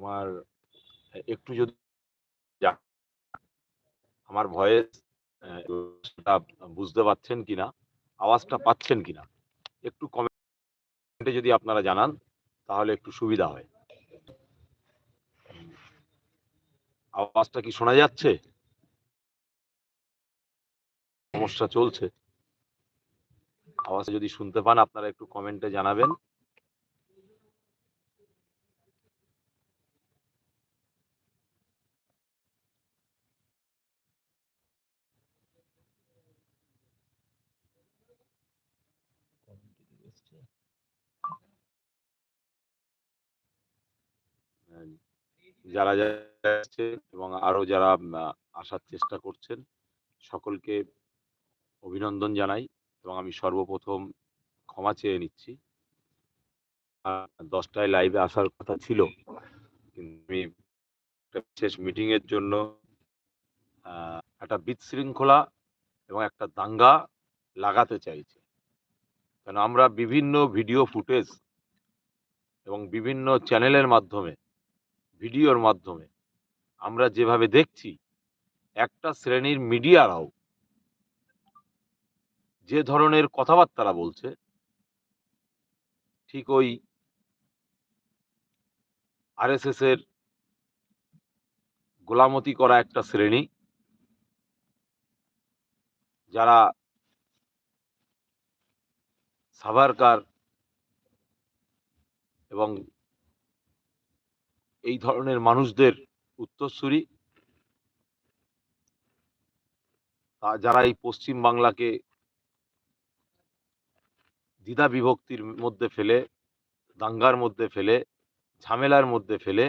আমার, একটু যদি আমার ভয়েস বুঝতে পারছেন কিনা, আওয়াজটা পাচ্ছেন কিনা, একটু কমেন্টে যদি আপনারা জানান, তাহলে একটু সুবিধা হয়। আওয়াজটা কি শোনা যাচ্ছে? সমস্যা চলছে। আওয়াজ যদি শুনতে পান, আপনারা একটু কমেন্টে জানাবেন। যারা আসছে এবং আরও যারা আসার চেষ্টা করছেন, সকলকে অভিনন্দন জানাই এবং আমি সর্বপ্রথম ক্ষমা চেয়ে নিচ্ছি। দশটায় লাইভে আসার কথা ছিল, কিন্তু আমি একটা বিশেষ মিটিং এর জন্য একটা বিশৃঙ্খলা এবং একটা দাঙ্গা লাগাতে চাইছি। কারণ আমরা বিভিন্ন ভিডিও ফুটেজ এবং বিভিন্ন চ্যানেলের মাধ্যমে ভিডিওর মাধ্যমে আমরা যেভাবে দেখছি, একটা শ্রেণির মিডিয়ারাও যে ধরনের কথাবার্তারা বলছে, ঠিক ওই আরএসএস এর গোলামতি করা একটা শ্রেণি, যারা সাভারকার এবং এই ধরনের মানুষদের উত্তরসূরি। যারা এই পশ্চিম বাংলাকে দ্বিধা বিভক্তির মধ্যে ফেলে, দাঙ্গার মধ্যে ফেলে, ঝামেলার মধ্যে ফেলে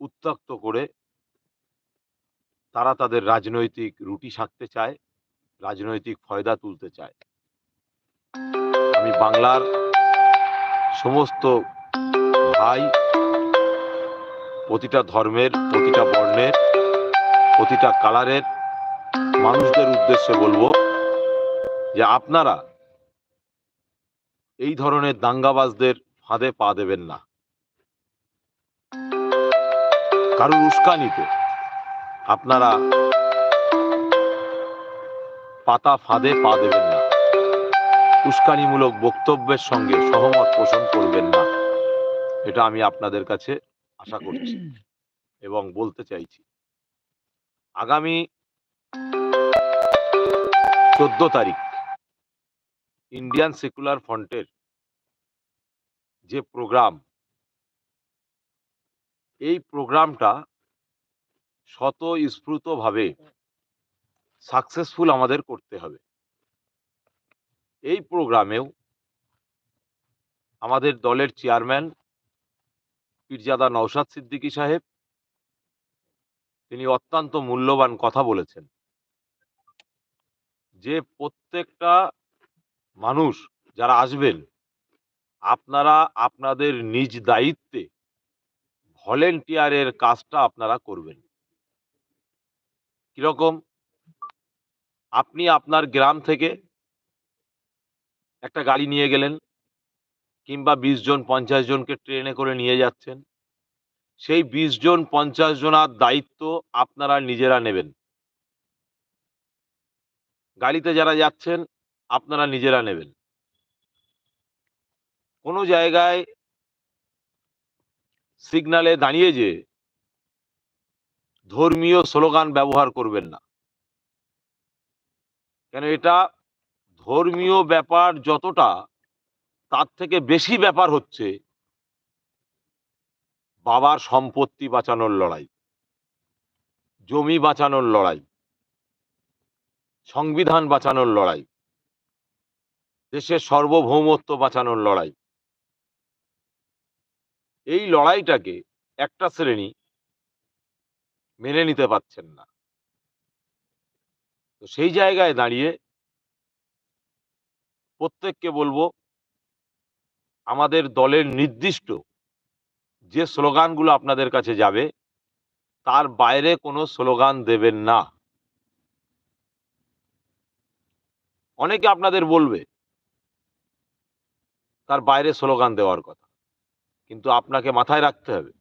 উত্তক্ত করে তারা তাদের রাজনৈতিক রুটি সাকতে চায়, রাজনৈতিক ফয়দা তুলতে চায়। আমি বাংলার সমস্ত ভাই, প্রতিটা ধর্মের, প্রতিটা বর্ণের, প্রতিটা কালারের মানুষদের উদ্দেশ্যে বলব যে আপনারা এই ধরনের দাঙ্গাবাজদের ফাঁদে পা দেবেন না। কারোর উস্কানিতে আপনারা পাতা ফাঁদে পা দেবেন না। উস্কানিমূলক বক্তব্যের সঙ্গে সহমত পোষণ করবেন না। এটা আমি আপনাদের কাছে আশা করছি এবং বলতে চাইছি। আগামী চোদ্দ তারিখ ইন্ডিয়ান সেকুলার ফ্রন্টের যে প্রোগ্রাম, এই প্রোগ্রামটা শত স্ফূর্তভাবে সাকসেসফুল আমাদের করতে হবে। এই প্রোগ্রামেও আমাদের দলের চেয়ারম্যান পীরজাদা নওশাদ সিদ্দিকী সাহেব, তিনি অত্যন্ত মূল্যবান কথা বলেছেন। যে প্রত্যেকটা মানুষ যারা আসবেন, আপনারা আপনাদের নিজ দায়িত্বে ভলেন্টিয়ারের কাজটা আপনারা করবেন। কীরকম? আপনি আপনার গ্রাম থেকে একটা গাড়ি নিয়ে গেলেন কিংবা বিশ জন, পঞ্চাশ জনকে ট্রেনে করে নিয়ে যাচ্ছেন। সেই বিশ জন, পঞ্চাশ জনার দায়িত্ব আপনারা নিজেরা নেবেন। গাড়িতে যারা যাচ্ছেন, আপনারা নিজেরা নেবেন। কোনো জায়গায় সিগনালে দাঁড়িয়ে যে ধর্মীয় স্লোগান ব্যবহার করবেন না। কেন এটা ধর্মীয় ব্যাপার যতটা, তার থেকে বেশি ব্যাপার হচ্ছে বাবার সম্পত্তি বাঁচানোর লড়াই, জমি বাঁচানোর লড়াই, সংবিধান বাঁচানোর লড়াই, দেশের সার্বভৌমত্ব বাঁচানোর লড়াই। এই লড়াইটাকে একটা শ্রেণি মেনে নিতে পারছেন না। তো সেই জায়গায় দাঁড়িয়ে প্রত্যেককে বলব, আমাদের দলের নির্দিষ্ট যে স্লোগানগুলো আপনাদের কাছে যাবে, তার বাইরে কোনো স্লোগান দেবেন না। অনেকে আপনাদের বলবে, তার বাইরে স্লোগান দেওয়ার কথা, কিন্তু আপনাকে মাথায় রাখতে হবে,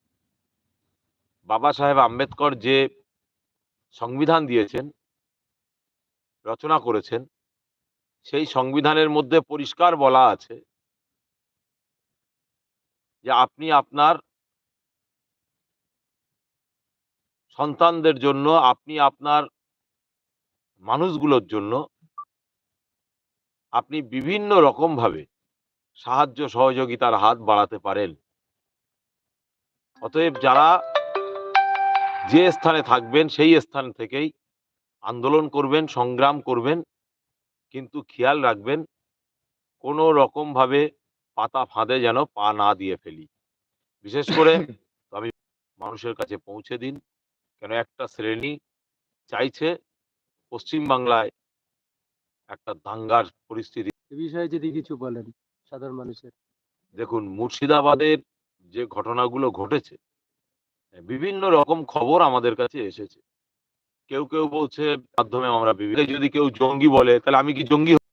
বাবা সাহেব আম্বেদকর যে সংবিধান দিয়েছেন, রচনা করেছেন সেই সংবিধানের মধ্যে পরিষ্কার বলা আছে যে আপনি আপনার সন্তানদের জন্য, আপনি আপনার মানুষগুলোর জন্য আপনি বিভিন্ন রকমভাবে সাহায্য সহযোগিতার হাত বাড়াতে পারেন। অতএব যারা যে স্থানে থাকবেন, সেই স্থান থেকেই আন্দোলন করবেন, সংগ্রাম করবেন কিন্তু খেয়াল রাখবেন কোনো রকম ভাবে পাতা ফাঁদে যেন পা না দিয়ে ফেলি। বিশেষ করে আমি মানুষের কাছে পৌঁছে দিন কেন একটা শ্রেণি চাইছে পশ্চিম বাংলায় একটা দাঙ্গার পরিস্থিতি। এ বিষয়ে যদি কিছু বলেন সাধারণ মানুষের। দেখুন মুর্শিদাবাদের যে ঘটনাগুলো ঘটেছে বিভিন্ন রকম খবর আমাদের কাছে এসেছে। কেউ কেউ বলছে মাধ্যমে আমরা বিভিন্ন যদি কেউ জঙ্গি বলে তাহলে আমি কি জঙ্গি